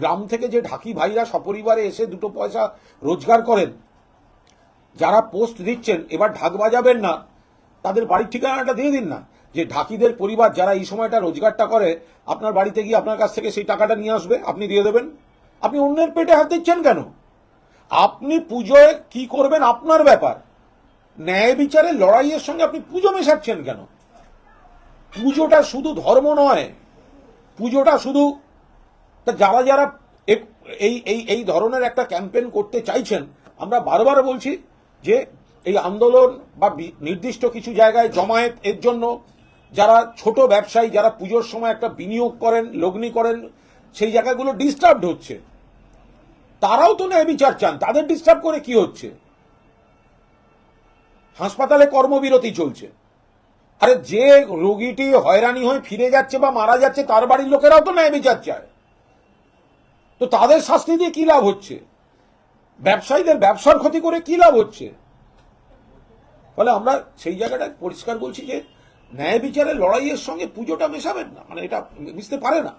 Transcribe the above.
গ্রাম থেকে যে ঢাকি ভাইরা সপরিবারে এসে দুটো পয়সা রোজগার করেন, যারা পোস্ট দিচ্ছেন, এবার ঢাক বাজাবেন না, তাদের বাড়ির ঠিকানাটা দিয়ে দিন না। যে ঢাকিদের পরিবার যারা এই সময়টা রোজগারটা করে, আপনার বাড়িতে গিয়ে আপনার কাছ থেকে সেই টাকাটা নিয়ে আসবে, আপনি দিয়ে দেবেন। আপনি অন্যের পেটে হাত দিচ্ছেন কেন? আপনি পুজোয় কি করবেন, আপনার ব্যাপার। ন্যায় বিচারের লড়াইয়ের সঙ্গে আপনি পুজো মেশাচ্ছেন কেন? পুজোটা শুধু ধর্ম নয়, পুজোটা শুধু তা যারা যারা এই এই এই ধরনের একটা ক্যাম্পেন করতে চাইছেন, আমরা বারবার বলছি যে এই আন্দোলন বা নির্দিষ্ট কিছু জায়গায় জমায়েত এর জন্য যারা ছোট ব্যবসায়ী, যারা পুজোর সময় একটা বিনিয়োগ করেন, লগ্নি করেন, সেই জায়গাগুলো ডিস্টার্বড হচ্ছে। তারাও তো ন্যায় বিচার চান, তাদের ডিস্টার্ব করে কি হচ্ছে? হাসপাতালে কর্মবিরতি চলছে। আরে যে রোগীটি হয়রানি হয়ে ফিরে যাচ্ছে বা মারা যাচ্ছে, তার বাড়ির লোকেরাও তো ন্যায় বিচার চায়। তো তাদের শাস্তি দিয়ে কি লাভ হচ্ছে? ব্যবসায়ীদের ব্যবসার ক্ষতি করে কি লাভ হচ্ছে? ফলে আমরা সেই জায়গাটা পরিষ্কার বলছি যে, ন্যায় বিচারের লড়াইয়ের সঙ্গে পুজোটা মেশাবেন না। মানে এটা মিশতে পারে না।